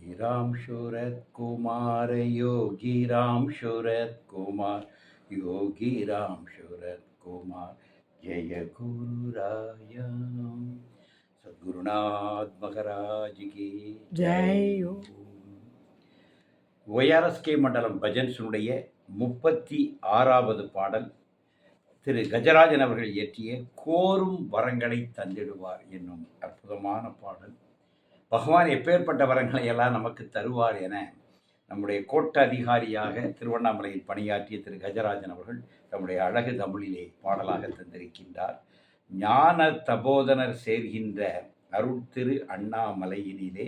योगी राम शूरत कुमार योगी राम शूरत कुमार योगी राम शूरत कुमार जय गुरु राया सद्गुरुनाथ महाराज की ஜெய் ஓ. ஒய்ஆர்எஸ்கே மண்டலம் பஜன்ஸினுடைய முப்பத்தி ஆறாவது பாடல் திரு கஜராஜன் அவர்கள் இயற்றிய கோரும் வரங்களை தந்திடுவார் என்னும் அற்புதமான பாடல் பகவான் எப்பேற்பட்ட வரங்களை எல்லாம் நமக்கு தருவார் என நம்முடைய கோட்ட அதிகாரியாக திருவண்ணாமலையில் பணியாற்றிய திரு கஜராஜன் அவர்கள் தம்முடைய அழகு தமிழிலே பாடலாக தந்திருக்கின்றார். ஞான தபோதனர் சேர்கின்ற அருட்திரு அண்ணாமலையினிலே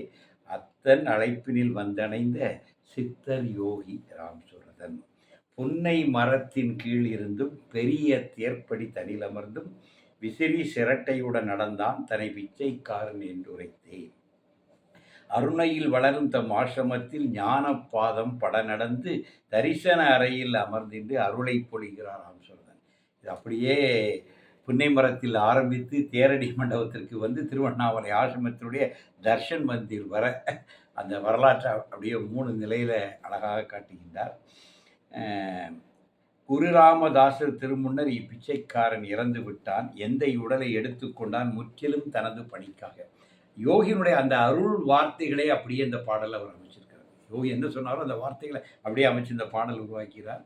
அத்தன் அழைப்பினில் வந்தடைந்த சித்தர் யோகி ராம்சுரதன். புன்னை மரத்தின் கீழ் இருந்தும் பெரிய தேர்ப்படி தனிலமர்ந்தும் விசிறி சிரட்டையுடன் நடந்தான் தன்னை பிச்சைக்காரன் என்று உரைத்தேன் அருணையில் வளரும் தம் ஆசிரமத்தில் ஞானப்பாதம் பட நடந்து தரிசன அறையில் அமர்ந்தின்று அருளை பொழிகிறார் ராம்சுரதன் இது அப்படியே புன்னை மரத்தில் ஆரம்பித்து தேரடி மண்டபத்திற்கு வந்து திருவண்ணாமலை ஆசிரமத்தினுடைய தர்ஷன் மந்திர் வர அந்த வரலாற்றை அப்படியே மூணு நிலையில் அழகாக காட்டுகின்றார். குருராமதாசர் குரு ராமதாசர் திருமுன்னர் இப்பிச்சைக்காரன் இறந்து விட்டான். எந்த உடலை எடுத்துக்கொண்டான்? முற்றிலும் தனது பணிக்காக. யோகியினுடைய அந்த அருள் வார்த்தைகளை அப்படியே இந்த பாடலை அவர் அமைச்சிருக்கிறார். யோகி என்ன சொன்னாரோ அந்த வார்த்தைகளை அப்படியே அமைச்சு இந்த பாடல் உருவாக்கிறார்.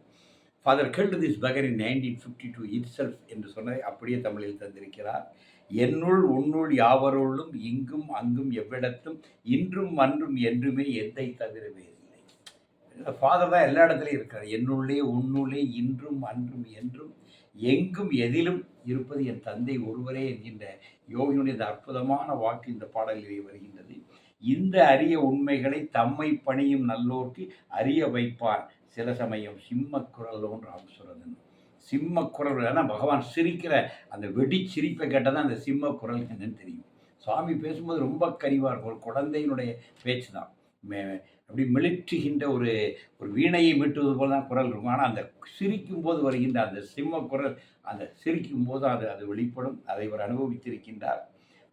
Father held this bagger in nineteen fifty two itself என்று சொன்னதை அப்படியே தமிழில் தந்திருக்கிறார். என்னுள் உன்னுள் யாவருள்ளும் இங்கும் அங்கும் எவ்விடத்தும் இன்றும் அன்றும் என்றுமே எந்தை தவிர இந்த ஃபாதர் தான் எல்லா இடத்துலையும் இருக்கிறார் என்னுள்ளே உன்னுள்ளே இன்றும் அன்றும் என்றும் எங்கும் எதிலும் இருப்பது என் தந்தை ஒருவரே என்கின்ற யோகியுடைய அற்புதமான வாக்கு இந்த பாடலிலே வருகின்றது. இந்த அரிய உண்மைகளை தம்மை பணியும் நல்லோர்க்கு அறிய வைப்பார். சில சமயம் சிம்ம குரலோன் ராமசுரதன் சிம்ம குரல் ஏன்னா பகவான் சிரிக்கிற அந்த வெடி சிரிப்பை கேட்டால் தான் அந்த சிம்ம குரல் என்னன்னு தெரியும். சுவாமி பேசும்போது ரொம்ப கனிவாக இருக்கும். ஒரு குழந்தையினுடைய பேச்சு தான் மே- அப்படி மிளிற்றுகின்ற ஒரு ஒரு வீணையை மீட்டுவது போல தான் குரல் இருக்கும். ஆனால் அந்த சிரிக்கும் போது வருகின்ற அந்த சிம்ம குரல் அந்த சிரிக்கும் போது அது அது வெளிப்படும். அதை அவர் அனுபவித்திருக்கின்றார்.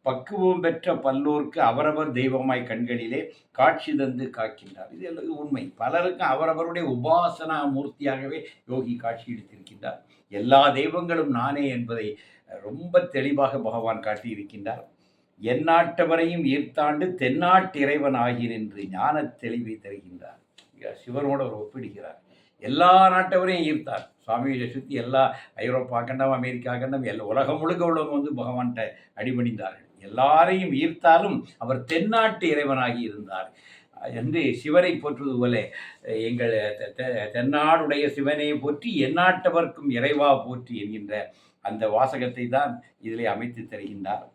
பக்குவம் பெற்ற பல்லோர்க்கு அவரவர் தெய்வமாய் கண்களிலே காட்சி தந்து காக்கின்றார். இது எல்லாம் உண்மை. பலருக்கும் அவரவருடைய உபாசனா மூர்த்தியாகவே யோகி காட்சி எடுத்திருக்கின்றார். எல்லா தெய்வங்களும் நானே என்பதை ரொம்ப தெளிவாக பகவான் காட்டியிருக்கின்றார். எந்நாட்டவரையும் ஈர்த்தாண்டு தென்னாட்டு இறைவன் என்று ஞான தெளிவை தருகின்றார் சிவனோடு அவர் ஒப்பிடுகிறார். எல்லா நாட்டவரையும் ஈர்த்தார். சுவாமியை சுற்றி எல்லா ஐரோப்பா கண்டம் அமெரிக்கா கண்டம் எல்லா உலகம் முழுக்க உள்ளவங்க வந்து பகவான்கிட்ட அடிபணிந்தார்கள். எல்லாரையும் ஈர்த்தாலும் அவர் தென்னாட்டு இறைவனாகி இருந்தார். என்று சிவனை போற்றுவது போல எங்கள் தெ- தெ- தென்னாடுடைய சிவனை போற்றி எந்நாட்டவர்க்கும் இறைவா போற்றி என்கின்ற அந்த வாசகத்தை தான் இதிலே அமைத்து தருகின்றார்.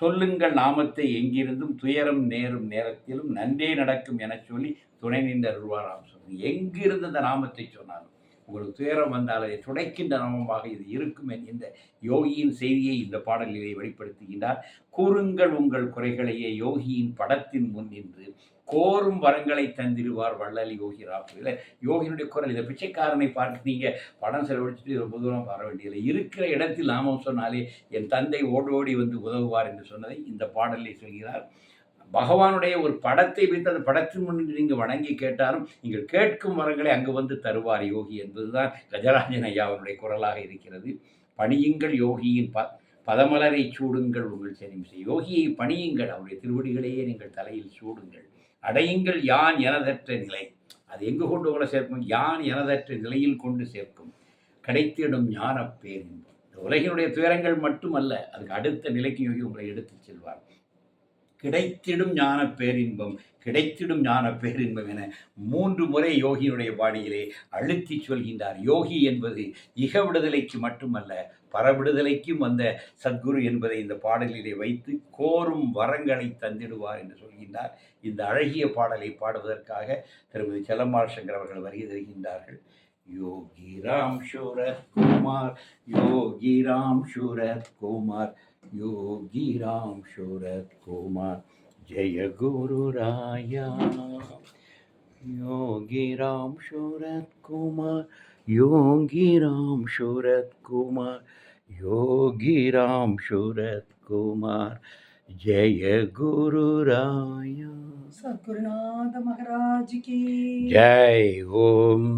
சொல்லுங்கள் நாமத்தை எங்கிருந்தும் துயரம் நேரும் நேரத்திலும் நன்றே நடக்கும் என சொல்லி துணை நின்ற அருள்வாராம் சொல்லி எங்கிருந்து இந்த நாமத்தை சொன்னாலும் உங்களுக்கு துயரம் வந்தால் அதை துடைக்கின்ற நாமமாக இது இருக்கும் இந்த யோகியின் செய்தியை இந்த பாடலிலே வெளிப்படுத்துகின்றார். கூறுங்கள் உங்கள் குறைகளையே யோகியின் படத்தின் முன் நின்று கோரும் வரங்களை தந்திடுவார் வள்ளல் யோகி ராப்பில் யோகியினுடைய குரல் இந்த பிச்சைக்காரனை பார்க்க நீங்கள் படம் செலவழிச்சுட்டு ரொம்ப தூரம் வர வேண்டியதில்லை. இருக்கிற இடத்தில் நாமம் சொன்னாலே என் தந்தை ஓடோடி வந்து உதவுவார் என்று சொன்னதை இந்த பாடலில் சொல்கிறார். பகவானுடைய ஒரு படத்தை வைத்து அந்த படத்தின் முன் நீங்கள் வணங்கி கேட்டாலும் நீங்கள் கேட்கும் வரங்களை அங்கு வந்து தருவார் யோகி என்பதுதான் கஜராஜன் ஐயா அவருடைய குரலாக இருக்கிறது. பணியுங்கள் யோகியின் ப பதமலரை சூடுங்கள் உங்கள் செனிமிசை யோகியை பணியுங்கள் அவருடைய திருவடிகளையே நீங்கள் தலையில் சூடுங்கள். அடையுங்கள் யான் எனதற்ற நிலை. அது எங்கு கொண்டு உங்களை சேர்க்கும்? யான் எனதற்ற நிலையில் கொண்டு சேர்க்கும். கிடைத்திடும் ஞான பேரின்பம் இந்த உலகினுடைய துயரங்கள் மட்டுமல்ல அதுக்கு அடுத்த நிலைக்கு யோகி உங்களை எடுத்துச் செல்வார். கிடைத்திடும் ஞான பேரின்பம் கிடைத்திடும் ஞான பேரின்பம் என மூன்று முறை யோகியினுடைய பாணியிலே அழுத்தி சொல்கின்றார். யோகி என்பது இக விடுதலைக்கு மட்டுமல்ல பரவிடுதலைக்கும் வந்த சத்குரு என்பதை இந்த பாடலிலே வைத்து கோரும் வரங்களை தந்திடுவார் என்று சொல்கின்றார். இந்த அழகிய பாடலை பாடுவதற்காக திருமதி செல்லம்மாள் சங்கர் அவர்கள் வருகை தருகின்றார்கள். யோகி ராம் சூரத் குமார் யோகி ராம் சூரத் குமார் யோகி ராம் சூரத் குமார் ஜெய குரு ராயா யோகி ராம் சூரத் குமார் யோகி ராம் சூரத் குமார் யோகி ராம் சூரத் குமார் ஜெய குரு ராயா சத்குருநாத மகாராஜ் கி ஜெய் ஓம்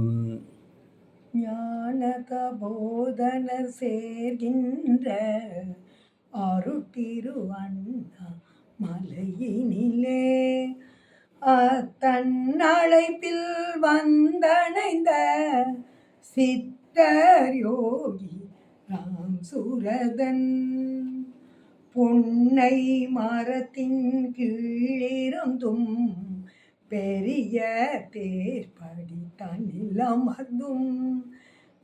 ஞானத போதனர் சேர்கின்ற அருட்டிரு அண்ணா மலையினிலே. அத்தன்னழைப்பில் வந்தணைந்த சித்தர் யோகி ராம் சுரதன் பொன்னை மரத்தின் கீழிருந்தும் பெரிய தேர்படி தன்னில் அமர்ந்தும்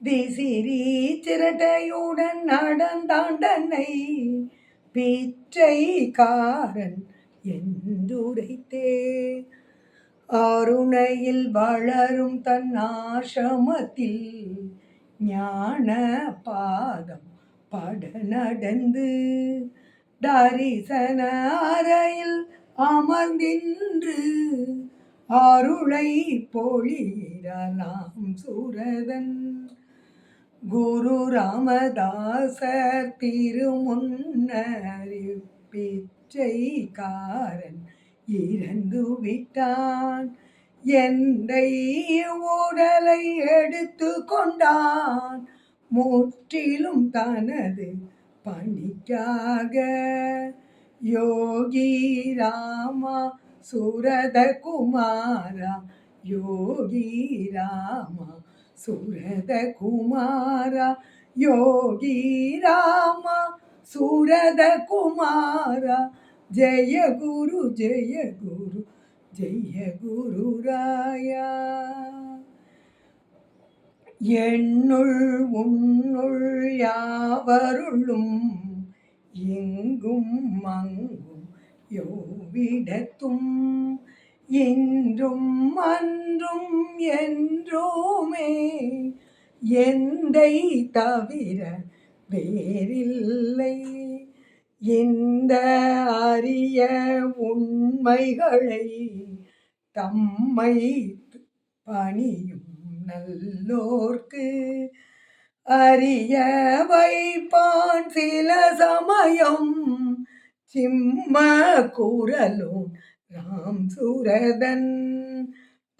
விசிறி சிரட்டையுடன் நடந்தாண்டனை பிச்சைக்காரன் என்றுரைத்தே. அருணையில் வளரும் தன் ஆசிரமத்தில் ஞான பாதம் பட நடந்து தரிசன அறையில் அமர்ந்தின்று அருளை பொழியலாம் சுரதன். குரு ராமதாசர் திருமுன்னறிப்பிச்சைக்காரன் இறந்து விட்டான். எந்தை உடலை எடுத்து கொண்டான். முற்றிலும் தனது பணிக்காக. யோகி ராமா சுரத குமாரா யோகி ராமா சுரத குமாரா யோகி ராமா சுரத குமாரா ஜெய குரு ஜெய குரு ஜெய குரு ராயா என்னுள் உன்னுள் யாவருளும் எங்கும் அங்கும் யோவிடத்தும் இன்றும் அன்றும் என்றுமே எந்தை தவிர வேறில்லை. இந்த அரிய உண்மைகளை தம்மை பணியும் நல்லோர்க்கு அரிய வைப்பான் சில சமயம் சிம்ம குரலும் ராம் சுரதன்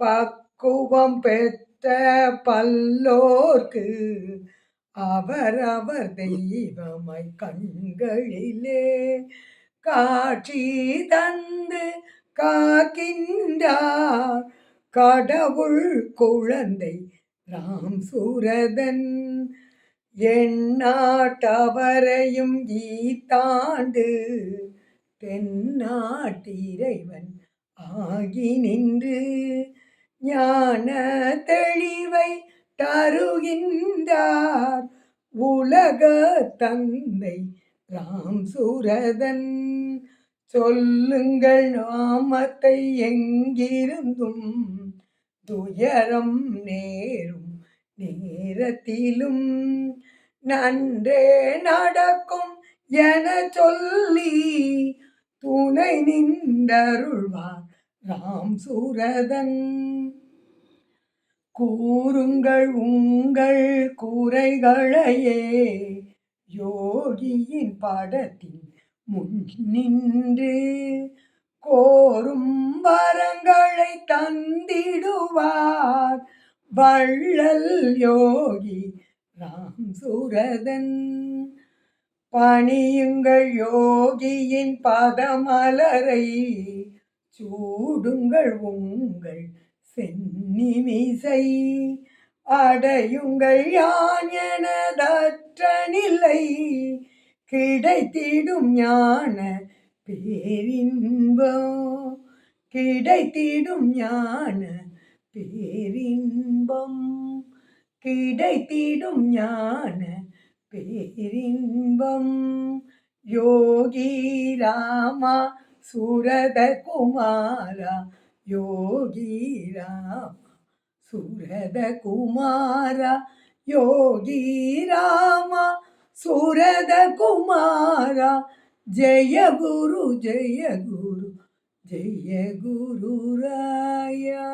பக்குவம் பெற்ற பல்லோர்க்கு அவரவர் தெய்வமாய் கண்களிலே காட்சி தந்து காக்கின்றார். கடவுள் குழந்தை ராம் சூரதன் எண்ணாட்டவரையும் ஈத்தாண்டு தென்னாட்டிறைவன் ஆகி நின்று ஞான தெளிவை தருகின்றார் உலக தந்தை ராம் சுரதன் சொல்லுங்கள் நாமத்தை எங்கிருந்தும் துயரம் நேரும் நேரத்திலும். நன்றே நடக்கும் என சொல்லி துணை நின்றருள்வார் ராம் சுரதன் கூறுங்கள் உங்கள் கூரைகளையே. யோகியின் பாடத்தின் முன் நின்று கோரும் வரங்களை தந்திடுவார். வள்ளல் யோகி ராம் சூரதன் பணியுங்கள் யோகியின் பதமலரை. சூடுங்கள் உங்கள் சென்னிமிசை அடையுங்கள் யான் எனதற்ற நிலை கிடைத்திடும் ஞான பேரின்பம் கிடைத்திடும் ஞான பேரின்பம் கிடைத்திடும் ஞான பேரின்பம். யோகி ராமா சுரத குமாரா யோகி ராமா சுரத குமாரா யோகி ராமா சுரத குமாரா ஜெய குரு ஜெய குரு ஜெய குரு ராயா